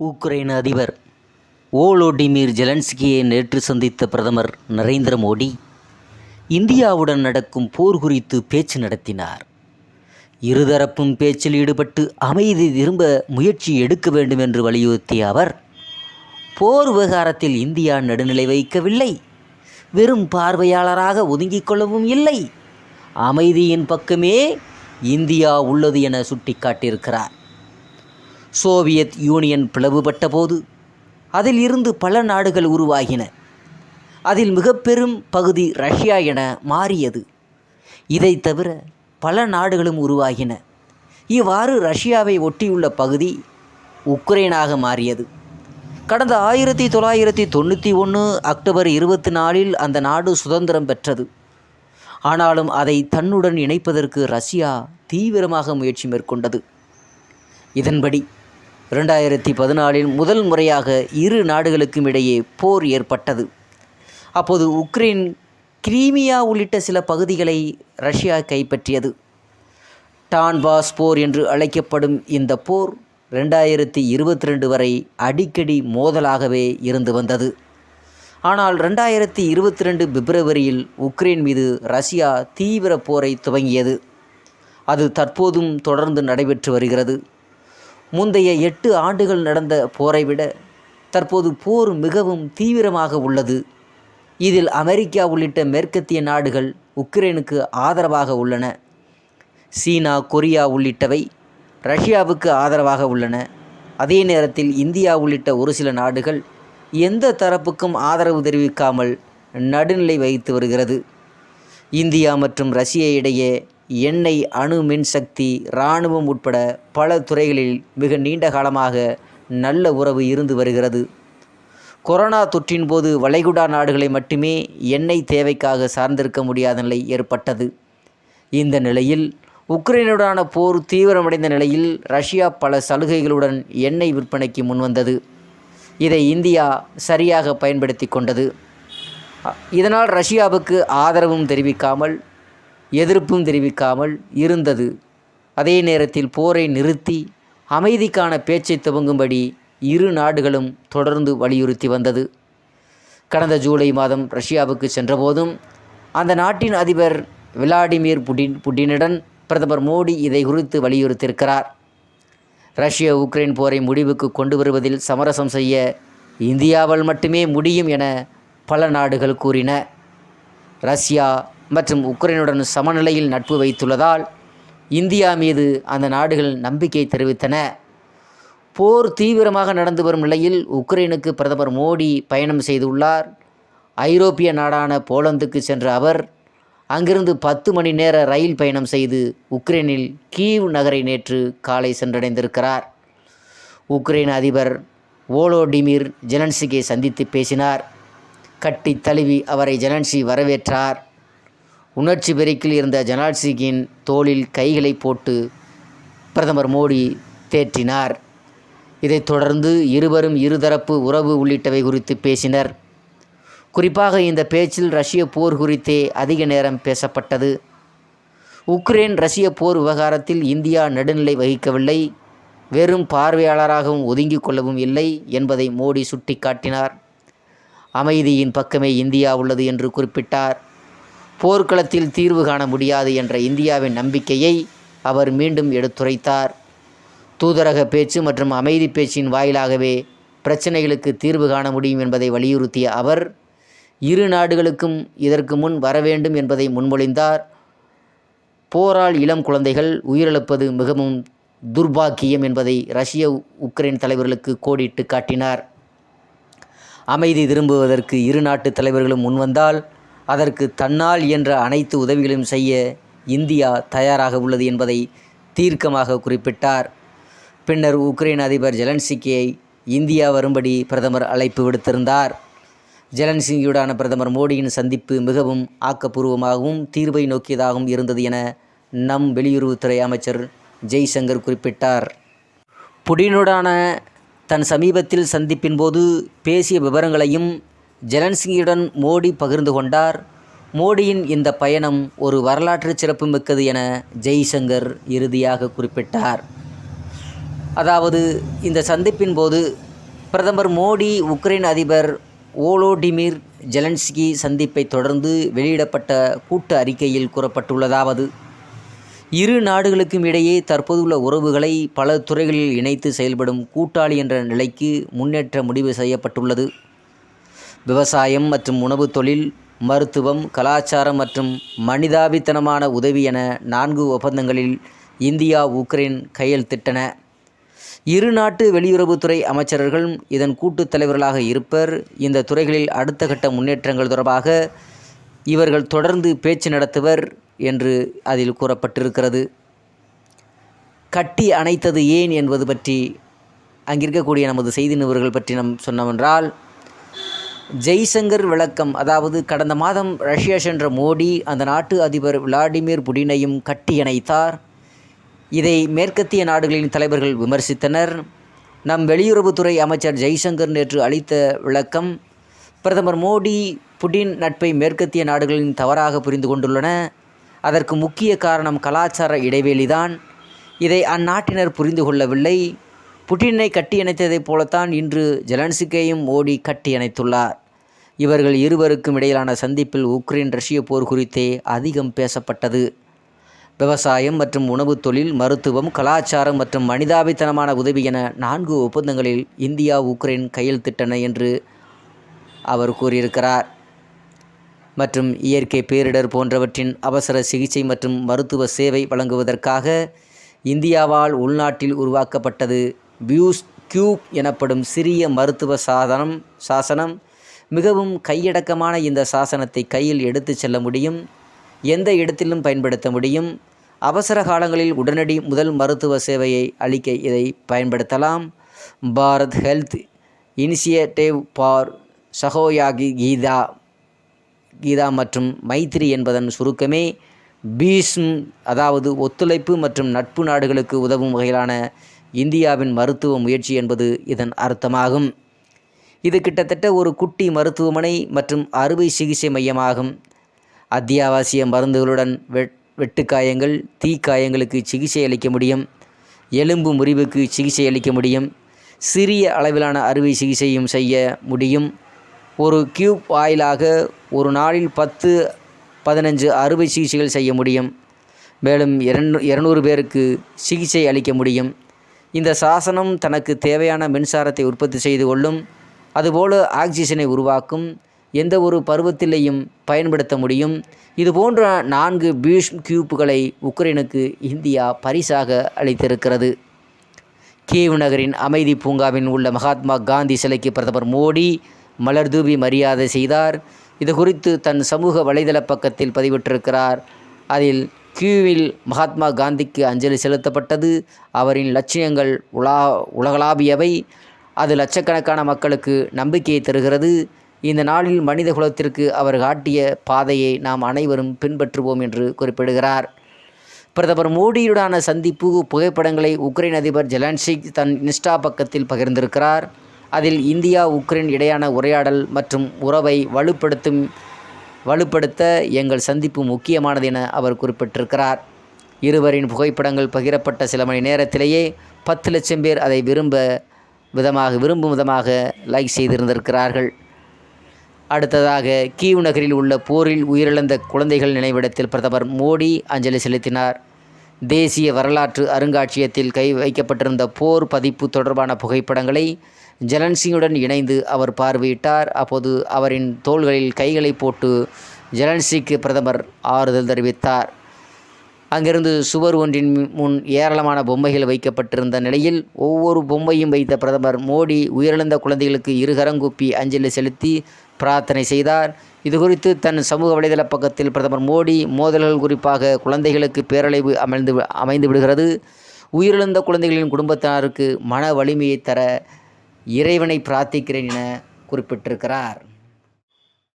Ukraine அதிபர் Volodymyr ஜெலன்ஸ்கியை நேற்று சந்தித்த பிரதமர் நரேந்திர மோடி இந்தியாவுடன் நடக்கும் போர் குறித்து பேச்சு நடத்தினார். இருதரப்பும் பேச்சில் ஈடுபட்டு அமைதி திரும்ப முயற்சி எடுக்க வேண்டும் என்று வலியுறுத்திய அவர் போர் விவகாரத்தில் இந்தியா நடுநிலை வைக்கவில்லை வெறும் பார்வையாளராக ஒதுங்கிக் கொள்ளவும் இல்லை. அமைதியின் பக்கமே இந்தியா உள்ளது என சுட்டிக்காட்டியிருக்கிறார். சோவியத் யூனியன் பிளவுபட்ட போது அதில் இருந்து பல நாடுகள் உருவாகின. அதில் மிக பெரும் பகுதி ரஷ்யா என மாறியது. இதை தவிர பல நாடுகளும் உருவாகின. இவ்வாறு ரஷ்யாவை ஒட்டியுள்ள பகுதி உக்ரைனாக மாறியது. கடந்த ஆயிரத்தி தொள்ளாயிரத்தி தொண்ணூற்றி ஒன்று அக்டோபர் இருபத்தி நாலில் அந்த நாடு சுதந்திரம் பெற்றது. ஆனாலும் அதை தன்னுடன் இணைப்பதற்கு ரஷ்யா தீவிரமாக முயற்சி மேற்கொண்டது. இதன்படி இரண்டாயிரத்தி பதினாலில் முதல் முறையாக இரு நாடுகளுக்கும் இடையே போர் ஏற்பட்டது. அப்போது உக்ரைன் கிரீமியா உள்ளிட்ட சில பகுதிகளை ரஷ்யா கைப்பற்றியது. டான்பாஸ் போர் என்று அழைக்கப்படும் இந்த போர் ரெண்டாயிரத்தி இருபத்தி ரெண்டு வரை அடிக்கடி மோதலாகவே இருந்து வந்தது. ஆனால் ரெண்டாயிரத்தி இருபத்தி ரெண்டு பிப்ரவரியில் உக்ரைன் மீது ரஷ்யா தீவிர போரை துவங்கியது. அது தற்போதும் தொடர்ந்து நடைபெற்று வருகிறது. முந்தைய எட்டு ஆண்டுகள் நடந்த போரை விட தற்போது போர் மிகவும் தீவிரமாக உள்ளது. இதில் அமெரிக்கா உள்ளிட்ட மேற்கத்திய நாடுகள் உக்ரைனுக்கு ஆதரவாக உள்ளன. சீனா கொரியா உள்ளிட்டவை ரஷ்யாவுக்கு ஆதரவாக உள்ளன. அதே நேரத்தில் இந்தியா உள்ளிட்ட ஒரு சில நாடுகள் எந்த தரப்புக்கும் ஆதரவு தெரிவிக்காமல் நடுநிலை வகித்து வருகிறது. இந்தியா மற்றும் ரஷ்ய இடையே எண்ணெய் அணு மின்சக்தி இராணுவம் உட்பட பல துறைகளில் மிக நீண்ட காலமாக நல்ல உறவு இருந்து வருகிறது. கொரோனா தொற்றின் போது வளைகுடா நாடுகளை மட்டுமே எண்ணெய் தேவைக்காக சார்ந்திருக்க முடியாத நிலை ஏற்பட்டது. இந்த நிலையில் உக்ரைனுடனான போர் தீவிரமடைந்த நிலையில் ரஷ்யா பல சலுகைகளுடன் எண்ணெய் விற்பனைக்கு முன்வந்தது. இதை இந்தியா சரியாக பயன்படுத்தி கொண்டது. இதனால் ரஷ்யாவுக்கு ஆதரவும் தெரிவிக்காமல் எதிர்ப்பும் தெரிவிக்காமல் இருந்தது. அதே நேரத்தில் போரை நிறுத்தி அமைதிக்கான பேச்சை துவங்கும்படி இரு நாடுகளும் தொடர்ந்து வலியுறுத்தி வந்தது. கடந்த ஜூலை மாதம் ரஷ்யாவுக்கு சென்றபோதும் அந்த நாட்டின் அதிபர் விளாடிமிர் புடின் புட்டினுடன் பிரதமர் மோடி இதை குறித்து வலியுறுத்தியிருக்கிறார். ரஷ்ய உக்ரைன் போரை முடிவுக்கு கொண்டு வருவதில் சமரசம் செய்ய இந்தியாவால் மட்டுமே முடியும் என பல நாடுகள் கூறின. ரஷ்யா மற்றும் உக்ரைனுடன் சமநிலையில் நட்பு வைத்துள்ளதால் இந்தியா மீது அந்த நாடுகள் நம்பிக்கை தெரிவித்தன. போர் தீவிரமாக நடந்து வரும் நிலையில் உக்ரைனுக்கு பிரதமர் மோடி பயணம் செய்துள்ளார். ஐரோப்பிய நாடான போலந்துக்கு சென்ற அவர் அங்கிருந்து பத்து மணி நேர ரயில் பயணம் செய்து உக்ரைனில் கீவ் நகரை நேற்று காலை சென்றடைந்திருக்கிறார். உக்ரைன் அதிபர் ஓலோடிமிர் ஜெலன்ஸ்கியை சந்தித்து பேசினார். கட்டித் தழுவி அவரை ஜெலன்சி வரவேற்றார். உணர்ச்சி பெருக்கில் இருந்த ஜனாட்சிகின் தோளில் கைகளை போட்டு பிரதமர் மோடி தேற்றினார். இதைத் தொடர்ந்து இருவரும் இருதரப்பு உறவு உள்ளிட்டவை குறித்து பேசினர். குறிப்பாக இந்த பேச்சில் ரஷ்ய போர் குறித்தே அதிக நேரம் பேசப்பட்டது. உக்ரைன் ரஷ்ய போர் விவகாரத்தில் இந்தியா நடுநிலை வகிக்கவில்லை. வெறும் பார்வையாளராகவும் ஒதுங்கிக் கொள்ளவும் இல்லை என்பதை மோடி சுட்டிக்காட்டினார். அமைதியின் பக்கமே இந்தியா உள்ளது என்று குறிப்பிட்டார். போர்க்களத்தில் தீர்வு காண முடியாது என்ற இந்தியாவின் நம்பிக்கையை அவர் மீண்டும் எடுத்துரைத்தார். தூதரக பேச்சு மற்றும் அமைதி பேச்சின் வாயிலாகவே பிரச்சனைகளுக்கு தீர்வு காண முடியும் என்பதை வலியுறுத்திய அவர் இரு நாடுகளுக்கும் இதற்கு முன் வரவேண்டும் என்பதை முன்மொழிந்தார். போரால் இளம் குழந்தைகள் உயிரிழப்பது மிகவும் துர்பாக்கியம் என்பதை ரஷ்ய உக்ரைன் தலைவர்களுக்கு கோடிட்டு காட்டினார். அமைதி திரும்புவதற்கு இரு நாட்டு தலைவர்களும் முன்வந்தால் அதற்கு தன்னால் இயன்ற அனைத்து உதவிகளையும் செய்ய இந்தியா தயாராக உள்ளது என்பதை தீர்க்கமாக குறிப்பிட்டார். பின்னர் உக்ரைன் அதிபர் ஜெலன்சிக்கியை இந்தியா வரும்படி பிரதமர் அழைப்பு விடுத்திருந்தார். ஜெலன்சிங்கியுடான பிரதமர் மோடியின் சந்திப்பு மிகவும் ஆக்கப்பூர்வமாகவும் தீர்வை நோக்கியதாகவும் இருந்தது என நம் வெளியுறவுத்துறை அமைச்சர் ஜெய்சங்கர் குறிப்பிட்டார். புடினுடான தன் சமீபத்தில் சந்திப்பின் போது பேசிய விவரங்களையும் ஜெலன்ஸ்கியுடன் மோடி பகிர்ந்து கொண்டார். மோடியின் இந்த பயணம் ஒரு வரலாற்று சிறப்புமிக்கது என ஜெய்சங்கர் இறுதியாக குறிப்பிட்டார். அதாவது இந்த சந்திப்பின் போது பிரதமர் மோடி உக்ரைன் அதிபர் ஓலோடிமிர் ஜெலன்ஸ்கி சந்திப்பை தொடர்ந்து வெளியிடப்பட்ட கூட்டு அறிக்கையில் கூறப்பட்டுள்ளதாவது இரு நாடுகளுக்கும் இடையே தற்போதுள்ள உறவுகளை பல துறைகளில் இணைத்து செயல்படும் கூட்டாளி என்ற நிலைக்கு முன்னேற்ற முடிவு செய்யப்பட்டுள்ளது. விவசாயம் மற்றும் உணவு தொழில் மருத்துவம் கலாச்சாரம் மற்றும் மனிதாபித்தனமான உதவி என நான்கு ஒப்பந்தங்களில் இந்தியா உக்ரைன் கையெழுத்திட்டன. இரு நாட்டு வெளியுறவுத்துறை அமைச்சர்கள் இதன் கூட்டுத் தலைவர்களாக இருப்பர். இந்த துறைகளில் அடுத்த கட்ட முன்னேற்றங்கள் தொடர்பாக இவர்கள் தொடர்ந்து பேச்சு நடத்துவர் என்று அதில் கூறப்பட்டிருக்கிறது. கட்டி அணைத்தது ஏன் என்பது பற்றி அங்கிருக்கக்கூடிய நமது செய்தி நிபுணர்கள் பற்றி நம் சொன்னவென்றால் ஜெய்சங்கர் விளக்கம் அதாவது கடந்த மாதம் ரஷ்யா சென்ற மோடி அந்த நாட்டு அதிபர் விளாடிமிர் புடினையும் கட்டியணைத்தார். இதை மேற்கத்திய நாடுகளின் தலைவர்கள் விமர்சித்தனர். நம் வெளியுறவுத்துறை அமைச்சர் ஜெய்சங்கர் நேற்று அளித்த விளக்கம் பிரதமர் மோடி புடின் நட்பை மேற்கத்திய நாடுகளின் தவறாக புரிந்து கொண்டுள்ளன. அதற்கு முக்கிய காரணம் கலாச்சார இடைவெளிதான். இதை அந்நாட்டினர் புரிந்து கொள்ளவில்லை. புட்டினை கட்டியணைத்ததைப் போலத்தான் இன்று ஜெலன்சிக்கையும் மோடி கட்டியணைத்துள்ளார். இவர்கள் இருவருக்கும் இடையிலான சந்திப்பில் உக்ரைன் ரஷ்ய போர் குறித்தே அதிகம் பேசப்பட்டது. விவசாயம் மற்றும் உணவுத் தொழில் மருத்துவம் கலாச்சாரம் மற்றும் மனிதாபித்தனமான உதவி என நான்கு ஒப்பந்தங்களில் இந்தியா உக்ரைன் கையெழுத்திட்டன என்று அவர் கூறியிருக்கிறார். மற்றும் இயற்கை பேரிடர் போன்றவற்றின் அவசர சிகிச்சை மற்றும் மருத்துவ சேவை வழங்குவதற்காக இந்தியாவால் உள்நாட்டில் உருவாக்கப்பட்டது. பியூஸ் கியூப் எனப்படும் சிறிய மருத்துவ சாதனம் சாசனம் மிகவும் கையடக்கமான இந்த சாசனத்தை கையில் எடுத்துச் செல்ல முடியும் எந்த இடத்திலும் பயன்படுத்த முடியும். அவசர காலங்களில் உடனடி முதல் மருத்துவ சேவையை அளிக்க இதை பயன்படுத்தலாம். பாரத் ஹெல்த் இனிஷியேட்டிவ் ஃபார் சகோயாகி கீதா கீதா மற்றும் மைத்ரி என்பதன் சுருக்கமே பீஸ்ம் அதாவது ஒத்துழைப்பு மற்றும் நட்பு நாடுகளுக்கு உதவும் வகையிலான இந்தியாவின் மருத்துவ முயற்சி என்பது இதன் அர்த்தமாகும். இது கிட்டத்தட்ட ஒரு குட்டி மருத்துவமனை மற்றும் அறுவை சிகிச்சை மையமாகும். அத்தியாவசிய மருந்துகளுடன் வெட் வெட்டுக்காயங்கள் தீக்காயங்களுக்கு சிகிச்சை அளிக்க முடியும். எலும்பு முறிவுக்கு சிகிச்சை அளிக்க முடியும். சிறிய அளவிலான அறுவை சிகிச்சையும் செய்ய முடியும். ஒரு கியூப் வாயிலாக ஒரு நாளில் பத்து பதினஞ்சு அறுவை சிகிச்சைகள் செய்ய முடியும். மேலும் இரண்டு இரநூறு பேருக்கு சிகிச்சை அளிக்க முடியும். இந்த சாசனம் தனக்கு தேவையான மின்சாரத்தை உற்பத்தி செய்து கொள்ளும் அதுபோல ஆக்சிஜனை உருவாக்கும் எந்த ஒரு பருவத்திலேயும் பயன்படுத்த முடியும். இது போன்ற நான்கு பீஷ் கியூப்புகளை உக்ரைனுக்கு இந்தியா பரிசாக அளித்திருக்கிறது. கீவ் நகரின் அமைதி பூங்காவில் உள்ள மகாத்மா காந்தி சிலைக்கு பிரதமர் மோடி மலர்தூவி மரியாதை செய்தார். இது குறித்து தன் சமூக வலைதள பக்கத்தில் பதிவிட்டிருக்கிறார். அதில் கியூவில் மகாத்மா காந்திக்கு அஞ்சலி செலுத்தப்பட்டது. அவரின் லட்சியங்கள் உலா உலகளாவியவை. அது லட்சக்கணக்கான மக்களுக்கு நம்பிக்கையை தருகிறது. இந்த நாளில் மனித குலத்திற்கு அவர் காட்டிய பாதையை நாம் அனைவரும் பின்பற்றுவோம் என்று குறிப்பிடுகிறார். பிரதமர் மோடியுடான சந்திப்பு புகைப்படங்களை உக்ரைன் அதிபர் ஜெலன்சிக் தன் இன்ஸ்டா பக்கத்தில் பகிர்ந்திருக்கிறார். அதில் இந்தியா உக்ரைன் இடையான உரையாடல் மற்றும் உறவை வலுப்படுத்தும் வலுப்படுத்த எங்கள் சந்திப்பு முக்கியமானது என அவர் குறிப்பிட்டிருக்கிறார். இருவரின் புகைப்படங்கள் பகிரப்பட்ட சில மணி நேரத்திலேயே பத்து லட்சம் பேர் அதை விரும்ப விதமாக விரும்பும் விதமாக லைக் செய்திருந்திருக்கிறார்கள். அடுத்ததாக கீவ் நகரில் உள்ள போரில் உயிரிழந்த குழந்தைகள் நினைவிடத்தில் பிரதமர் மோடி அஞ்சலி செலுத்தினார். தேசிய வரலாற்று அருங்காட்சியகத்தில் கை வைக்கப்பட்டிருந்த போர் பதிப்பு தொடர்பான புகைப்படங்களை ஜலன்சிங்குடன் இணைந்து அவர் பார்வையிட்டார். அப்போது அவரின் தோள்களில் கைகளை போட்டு ஜலன்சிக்கு பிரதமர் ஆறுதல் தெரிவித்தார். அங்கிருந்து சுவர் ஒன்றின் முன் ஏராளமான பொம்மைகள் வைக்கப்பட்டிருந்த நிலையில் ஒவ்வொரு பொம்மையும் வைத்த பிரதமர் மோடி உயிரிழந்த குழந்தைகளுக்கு இருகரங்குப்பி அஞ்சலி செலுத்தி பிரார்த்தனை செய்தார். இதுகுறித்து தன் சமூக வலைதள பக்கத்தில் பிரதமர் மோடி மோதல்கள் குறிப்பாக குழந்தைகளுக்கு பேரழிவு அமைந்து அமைந்து விடுகிறது. உயிரிழந்த குழந்தைகளின் குடும்பத்தினருக்கு மன வலிமையை தர இறைவனை பிரார்த்திக்கிறேன் என குறிப்பிட்டிருக்கிறார்.